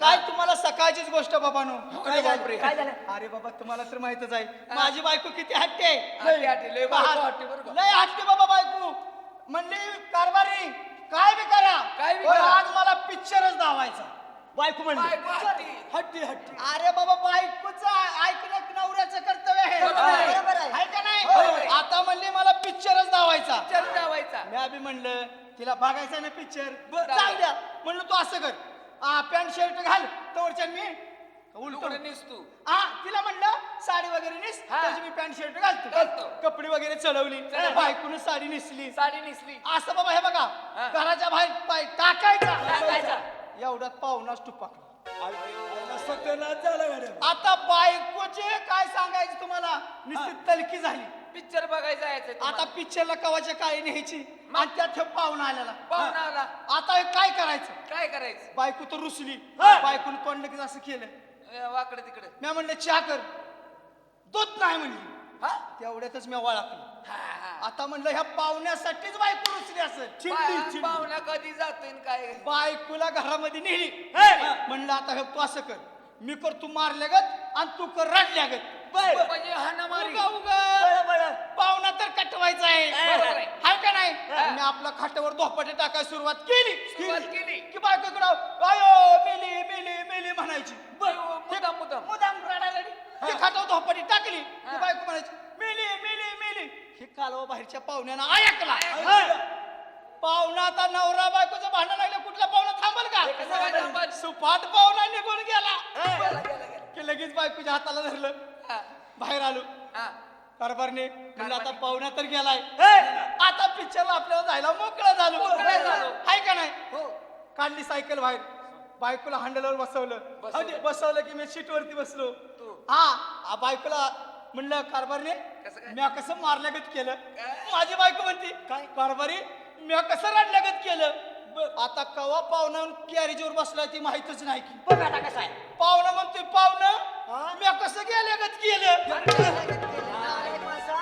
काय तुम्हाला सकाळचीच गोष्ट बाबानो? अरे बापरे. काय झालं? अरे बाबा तुम्हाला तर माहितच आहे. माझी बायको किती हट्टी आहे. हट्टी, लय हट्टी. लय हट्टी बाबा बायको. म्हणली कारभारी काय बी करा. काय बी पण करा. आज मला पिक्चरच दावायचा बायको म्हणली बायको हट्टी. हट्टी हट्टी. अरे बाबा बायकोचं ऐकणं नवऱ्याचं कर्तव्य आहे. बरोबर आहे. बरोबर आहे. आहे का होय. नाही आता म्हणली मला पिक्चरच दावायचा. चल जावायचा मी अभि म्हणलं तिला बघायचा ना पिक्चर बरं. जाऊ द्या. म्हणलं तू असं कर. पॅन्ट शर्ट घाल तोवरच्या मी उलट कुठे निसतू हा तिला म्हणलं साडी वगैरे नेस हा. त्याची मी पॅन्ट शर्ट घालतो घालतो. कपडे वगैरे चढवली चढवली. बायकोनं साडी नेसली साडी नेसली असं बाबा हे बघा हा. घराच्या बाहेर पाय टाकायचा टाकायचा. एवढ्यात पाहुणाच टुपाकला सत्यनाश झाला मॅडम आता बायकोचे काय सांगायचं तुम्हाला नुसती तलकी झाली. पिक्चर बघायला जायचं आता पिक्चरला कवाच्या काळी न्यायची? आणि त्यात पाहुणा आलेला. पाहुणा आला. आता हे काय करायचं? काय करायचं? बायको तर रुसली. बायकोनं कोण लगेच असं केलं. वाकडं तिकडं. मी म्हणलं चहा कर. दूध नाही म्हणली. हा? तेवढ्यातच मी वळखलं. आता म्हणलं ह्या पाहुण्यासाठीच बायको रुसली असेल. पा- पाहुणा कधी जातोय काय? बायकोला घरामध्ये नेली. म्हणलं आता हे तू असं कर. मी कर तू मारल्यागत आणि तू कर रडल्यागत. बर म्हणजे हाना मारी उगा उगा बरं बरं पाहुणा तर कटवायचा आहे बरोबर आहे. हाय का मी आपल्या खाट्यावर धोपाटे टाकायला सुरुवात केली. सुरुवात केली. की बायको इकडं आयो मेली मेली मेली म्हणायची. बरं, मुद्दाम मुद्दाम. मुदाम रडायला लागली. ती खाटावर धोपाटी टाकली. की हा. बायको म्हणायची मेली मेली मेली. हे कालवा बाहेरच्या पाहुण्यानं ऐकला. ऐकला. पाहुणा आता नवरा बायकोचं भांडण लागलं कुठला पाहुणा थांबल कसं काय का थांबल? सुपाट पाहुणा निघून गेला. गेला, गेला, गेला. की लगेच बायकोच्या हाताला धरलं. हा, बाहेर आलो. हा. कारभारने म्हणलं आता कारभारने. पाहुणा तर गेलाय. हे. आता पिक्चरला आपल्याला जायला मोकळं झालो. मोकळं झालो. हाय का नाही? हो. काढली सायकल बाहेर. बायकोला हँडलवर बसवलं. बसवलं. की मी सीट वरती बसलो. हा बायकोला म्हणलं कारभारने? म्या कसं मारल्यागत केलं? माझी बायको म्हणती काय? कारभारी म्या कसं रडल्यागत केलं? आता कवा पाहुणा कॅरेजवर बसलाय ती माहितच नाही की. बघ आता कसं आहे. पाहुणा म्हणतोय पाहुणं म्या कसं गेल्यागत केलं?